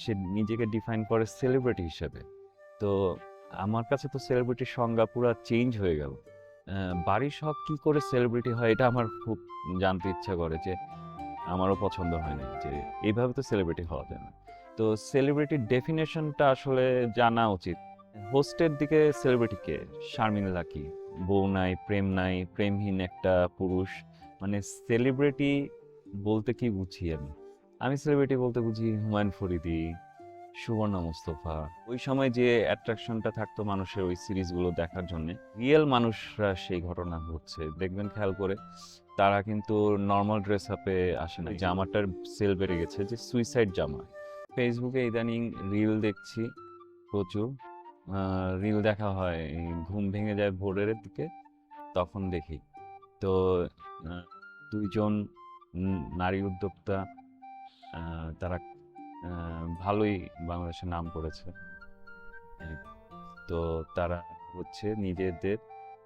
সে নিজেকে ডিফাইন করে সেলিব্রিটি হিসেবে। তো আমার কাছে তো সেলিব্রিটির সংজ্ঞা পুরো চেঞ্জ হয়ে গেল। বাড়ির সব কি করে সেলিব্রিটি হয় এটা আমার খুব জানতে ইচ্ছা করে যে আমারও পছন্দ হয় না যে এইভাবে তো সেলিব্রিটি হওয়া যায় না। তো সেলিব্রিটির ডেফিনেশনটা আসলে জানা উচিত। হোস্টের দিকে সেলিব্রিটিকে শারমিন লাকি, বউ নাই, প্রেম নাই, প্রেমহীন একটা পুরুষ। মানে সেলিব্রিটি বলতে কি বুঝি আমি? আমি সেলিব্রিটি বলতে বুঝি হুমায়ুন ফরিদি সুবর্ণা মুস্তফা। ওই সময় যে অ্যাট্রাকশনটা থাকতো মানুষের ওই সিরিজগুলো দেখার জন্য রিয়েল মানুষরা সেই ঘটনা ঘটছে। দেখবেন খেয়াল করে তারা কিন্তু নর্মাল ড্রেস আপে আসে না জামাটার সেল বেড়ে গেছে যে সুইসাইড জামা। ফেসবুকে ইদানিং রিল দেখছি প্রচুর। রিল দেখা হয় ঘুম ভেঙে যায় ভোরের দিকে তখন দেখি। তো দুইজন নারী উদ্যোক্তা তারা ভালোই বাংলাদেশে নাম করেছে। এই, তো তারা হচ্ছে নিজেদের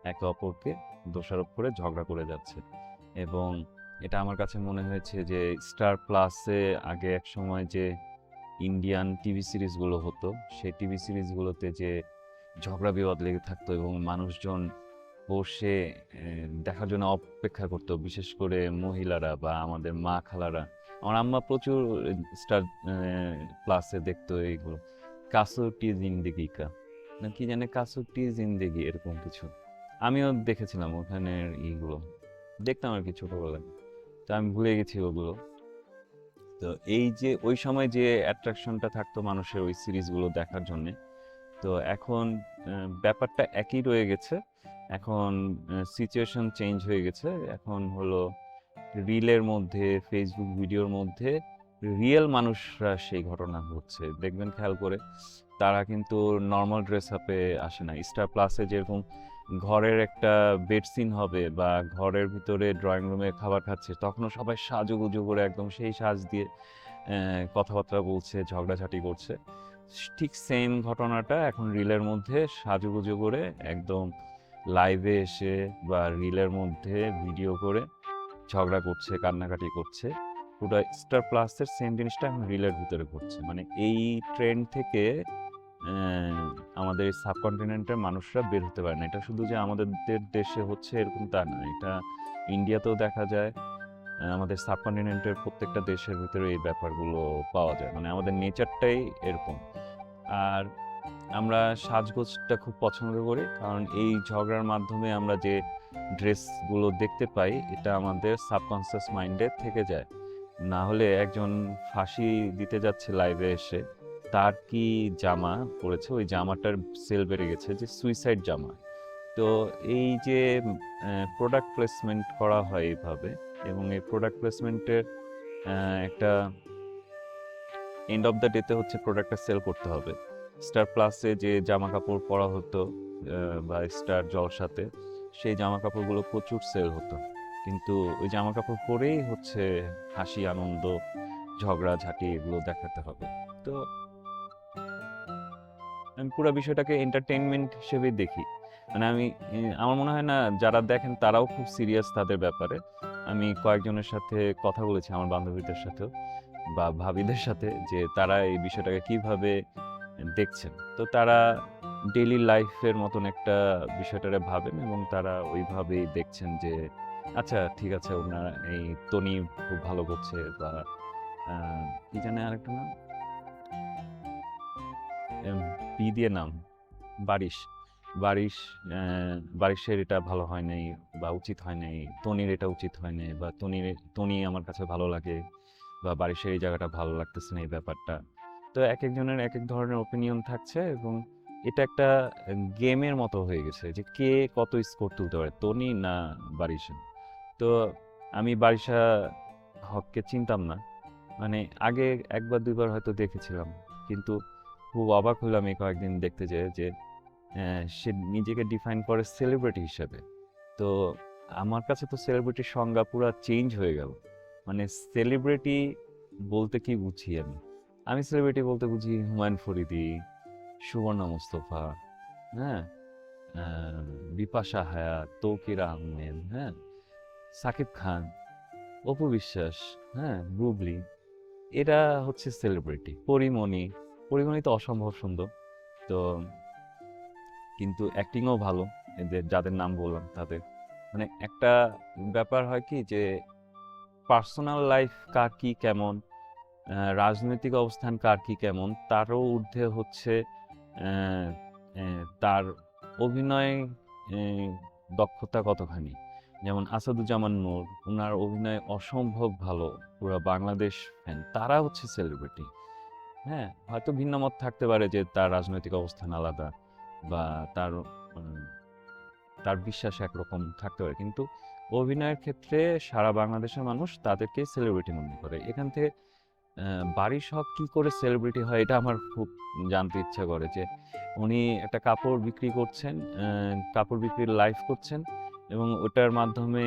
একে অপরকে দোষারোপ করে ঝগড়া করে যাচ্ছে। এবং এটা আমার কাছে মনে হয়েছে যে স্টার প্লাসে আগে এক সময় যে ইন্ডিয়ান টিভি সিরিজগুলো হতো সেই টিভি সিরিজগুলোতে যে ঝগড়া বিবাদ লেগে থাকতো এবং মানুষজন বসে দেখার জন্য অপেক্ষা করতো। বিশেষ করে মহিলারা বা আমাদের মা খালারা আমার আম্মা প্রচুর স্টার প্লাসে দেখতো এইগুলো। কাসুটি জিন্দেগি কা না, কি জানে কাসুটি জিন্দেগি, এরকম কিছু। আমিও দেখেছিলাম ওখানের ইগুলো দেখতাম আর কি ছোটবেলায়। তো আমি ভুলে গেছি ওগুলো। তো এই যে, ওই সময় যে অ্যাট্রাকশনটা থাকতো মানুষের ওই সিরিজগুলো দেখার জন্যে, তো এখন ব্যাপারটা একই রয়ে গেছে। এখন সিচুয়েশন চেঞ্জ হয়ে গেছে। এখন হলো রিলের মধ্যে ফেসবুক ভিডিওর মধ্যে রিয়েল মানুষরা সেই ঘটনা ঘটছে। দেখবেন খেয়াল করে, তারা কিন্তু নর্মাল ড্রেস আপে আসে না। স্টার প্লাসে যেরকম ঘরের একটা বেড সিন হবে বা ঘরের ভিতরে ড্রয়িং রুমে খাবার খাচ্ছে, তখনও সবাই সাজুগুজু করে একদম সেই সাজ দিয়ে কথাবার্তা বলছে, ঝগড়াঝাটি করছে। ঠিক সেম ঘটনাটা এখন রিলের মধ্যে সাজুগুজু করে একদম লাইভে এসে বা রিলের মধ্যে ভিডিও করে ঝগড়া করছে, কান্নাকাটি করছে। পুরো স্টার প্লাসের সেম জিনিসটা এখন রিলের ভিতরে ঘটছে। মানে এই ট্রেন্ড থেকে আমাদের সাবকন্টিনেন্টের মানুষরা বের হতে পারে না। এটা শুধু যে আমাদের দেশে হচ্ছে এরকম তা না। এটা ইন্ডিয়াতেও দেখা যায় আমাদের সাবকন্টিনেন্টের প্রত্যেকটা দেশের ভিতরে এই ব্যাপারগুলো পাওয়া যায়। মানে আমাদের নেচারটাই এরকম। আর আমরা সাজগোজটা খুব পছন্দ করি, কারণ এই ঝগড়ার মাধ্যমে আমরা যে ড্রেসগুলো দেখতে পাই, এটা আমাদের সাবকনসিয়াস মাইন্ডে থেকে যায়। না হলে একজন ফাঁসি দিতে যাচ্ছে লাইভে এসে, তার কি জামা পরেছে ওই জামাটার সেল বেড়ে গেছে যে সুইসাইড জামা। তো এই যে প্রোডাক্ট প্লেসমেন্ট করা হয় এইভাবে এবং এই প্রোডাক্ট প্লেসমেন্টের একটা এন্ড অফ দ্য ডেতে হচ্ছে প্রোডাক্টটা সেল করতে হবে। স্টার প্লাসে যে জামা কাপড় পরা হতো বা স্টার জলসাতে সেই জামা কাপড়গুলো প্রচুর সেল হতো। কিন্তু ওই জামা কাপড় পরেই হচ্ছে হাসি, আনন্দ, ঝগড়া, ঝাঁটি এগুলো দেখাতে হবে। তো আমি পুরো বিষয়টাকে এন্টারটেইনমেন্ট হিসেবেই দেখি। মানে আমি আমার মনে হয় না যারা দেখেন তারাও খুব সিরিয়াস তাদের ব্যাপারে। আমি কয়েকজনের সাথে কথা বলেছি, আমার বান্ধবীদের সাথেও, বা ভাবিদের সাথে, যে তারা এই বিষয়টাকে কীভাবে দেখছেন। তো তারা ডেলি লাইফের মতন একটা বিষয়টারে ভাবেন এবং তারা ওইভাবেই দেখছেন যে আচ্ছা ঠিক আছে, ওনার এই তনি খুব ভালো করছে বা কি জানে আরেকটা নাম? বি দিয়ে নাম, বারিশ। বারিশ বারিশের এটা ভালো হয় নাই বা উচিত হয় নাই তনির এটা উচিত হয় নাই বা তনির তনি আমার কাছে ভালো লাগে বা বারিশের এই জায়গাটা ভালো লাগতেছে না এই ব্যাপারটা। তো এক একজনের এক এক ধরনের ওপিনিয়ন থাকছে এবং এটা একটা গেমের মতো হয়ে গেছে যে কে কত স্কোর তুলতে পারে তনি না বারিশা? তো আমি বারিশা হককে চিনতাম না। মানে আগে একবার, দুইবার হয়তো দেখেছিলাম। কিন্তু খুব অবাক হলাম এই কয়েকদিন দেখতে যেয়ে যে সে নিজেকে ডিফাইন করে সেলিব্রিটি হিসাবে। তো আমার কাছে তো সেলিব্রিটির সংজ্ঞা পুরো চেঞ্জ হয়ে গেল। মানে সেলিব্রিটি বলতে কি বুঝি আমি? আমি সেলিব্রিটি বলতে বুঝি হুমায়ুন ফরিদি, সুবর্ণা মুস্তফা হ্যাঁ? বিপাশা হায়াত, তৌকির আহমেদ হ্যাঁ? সাকিব খান, অপু বিশ্বাস হ্যাঁ? বুবলি, এরা হচ্ছে সেলিব্রিটি পরিমণি পরিমণি তো অসম্ভব সুন্দর। তো কিন্তু অ্যাক্টিংও ভালো, এদের যাদের নাম বললাম তাদের। মানে একটা ব্যাপার হয় কি যে পার্সোনাল লাইফ কার কি কেমন রাজনৈতিক অবস্থান কার কি কেমন? তারও ঊর্ধ্বে হচ্ছে তার অভিনয় দক্ষতা কতখানি? যেমন আসাদুজ্জামান নূর ওনার অভিনয় অসম্ভব ভালো, পুরো বাংলাদেশ ফ্যান তারা হচ্ছে সেলিব্রিটি হ্যাঁ হয়তো ভিন্ন মত থাকতে পারে যে তার রাজনৈতিক অবস্থান আলাদা বা তার তার বিশ্বাস একরকম থাকতে পারে। কিন্তু অভিনয়ের ক্ষেত্রে সারা বাংলাদেশের মানুষ তাদেরকে সেলিব্রিটি মনে করে। এখান থেকে বাড়ির সব কি করে সেলিব্রিটি হয় এটা আমার খুব জানতে ইচ্ছা করে যে উনি একটা কাপড় বিক্রি করছেন কাপড় বিক্রির লাইভ করছেন এবং ওটার মাধ্যমে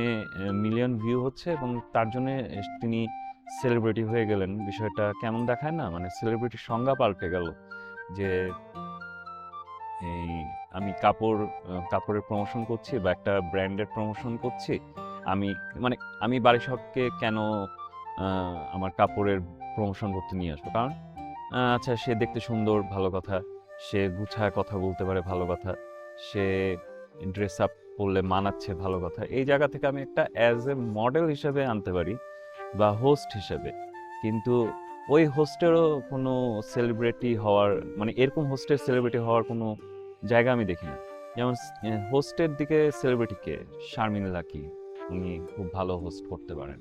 মিলিয়ন ভিউ হচ্ছে এবং তার জন্য তিনি সেলিব্রিটি হয়ে গেলেন। বিষয়টা কেমন দেখায় না? মানে সেলিব্রিটির সংজ্ঞা পাল্টে গেল যে এই আমি কাপড় কাপড়ের প্রমোশন করছি বা একটা ব্র্যান্ডের প্রমোশন করছি। আমি মানে আমি বাড়ি সবকে কেন আমার কাপড়ের প্রমোশন করতে নিয়ে আসব। কারণ আচ্ছা সে দেখতে সুন্দর, ভালো কথা। সে গুছায় কথা বলতে পারে, ভালো কথা। সে ড্রেস আপ পরলে মানাচ্ছে, ভালো কথা। এই জায়গা থেকে আমি একটা অ্যাজ এ মডেল হিসেবে আনতে পারি বা হোস্ট হিসেবে। কিন্তু ওই হোস্টেরও কোনো সেলিব্রিটি হওয়ার মানে এরকম হোস্টের সেলিব্রিটি হওয়ার কোনো জায়গা আমি দেখি না। যেমন হোস্টের দিকে সেলিব্রিটিকে শারমিন লাকি উনি খুব ভালো হোস্ট করতে পারেন।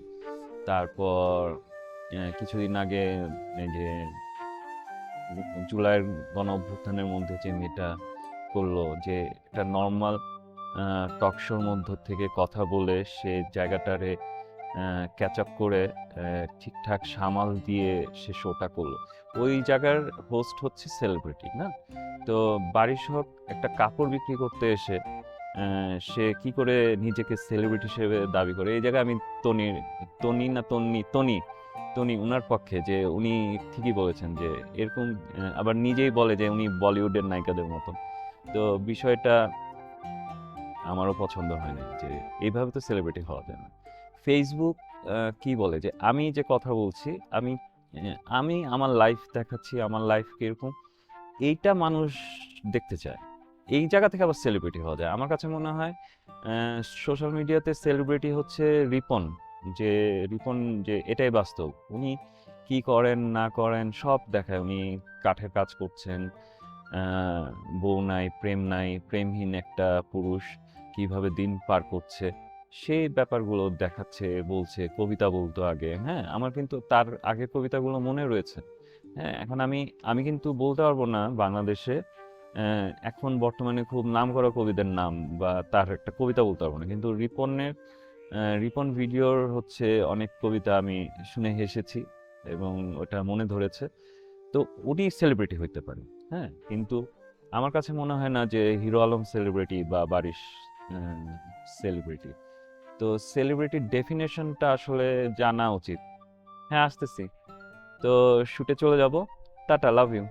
তারপর কিছুদিন আগে যে জুলাইয়ের গণ অভ্যুত্থানের মধ্যে যে মেয়েটা করল, যে একটা নর্মাল টকশোর মধ্য থেকে কথা বলে সে জায়গাটারে ক্যাচ আপ করে ঠিকঠাক সামাল দিয়ে সে শোটা করল। ওই জায়গার হোস্ট হচ্ছে সেলিব্রিটি না? তো বাড়ির সব একটা কাপড় বিক্রি করতে এসে সে কি করে নিজেকে সেলিব্রিটি হিসেবে দাবি করে? এই জায়গায় আমি তনির, তনি না তন্নি, তনি তনি উনার পক্ষে যে উনি ঠিকই বলেছেন যে এরকম আবার নিজেই বলে যে উনি বলিউডের নায়িকাদের মতো তো বিষয়টা আমারও পছন্দ হয় না যে এইভাবে তো সেলিব্রিটি হওয়া যায় না। ফেসবুক কি বলে যে আমি যে কথা বলছি, আমি আমি আমার লাইফ দেখাচ্ছি, আমার লাইফ কীরকম এইটা মানুষ দেখতে চায়। এই জায়গা থেকে আবার সেলিব্রিটি হওয়া যায়। আমার কাছে মনে হয় সোশ্যাল মিডিয়াতে সেলিব্রিটি হচ্ছে রিপন। যে রিপন যে এটাই বাস্তব। উনি কি করেন, না করেন, সব দেখায়। উনি কাঠের কাজ করছেন। বউ নাই, প্রেম নাই, প্রেমহীন একটা পুরুষ, কীভাবে দিন পার করছে। সেই ব্যাপারগুলো দেখাচ্ছে, বলছে, কবিতা বলতো আগে। হ্যাঁ আমার কিন্তু তার আগের কবিতাগুলো মনে রয়েছে। হ্যাঁ এখন আমি আমি কিন্তু বলতে পারব না বাংলাদেশে। এখন বর্তমানে খুব নাম করা কবিদের নাম বা তার একটা কবিতা বলতে পারব না। কিন্তু রিপনের রিপন ভিডিওর হচ্ছে অনেক কবিতা আমি শুনে হেসেছি এবং ওটা মনে ধরেছে। তো উনি সেলিব্রিটি হইতে পারে হ্যাঁ? কিন্তু আমার কাছে মনে হয় না যে হিরো আলম সেলিব্রিটি বা বারিশ সেলিব্রিটি তো সেলিব্রিটির ডেফিনেশনটা আসলে জানা উচিত। হ্যাঁ আসতেছি। তো শুটে চলে যাব। Tata love you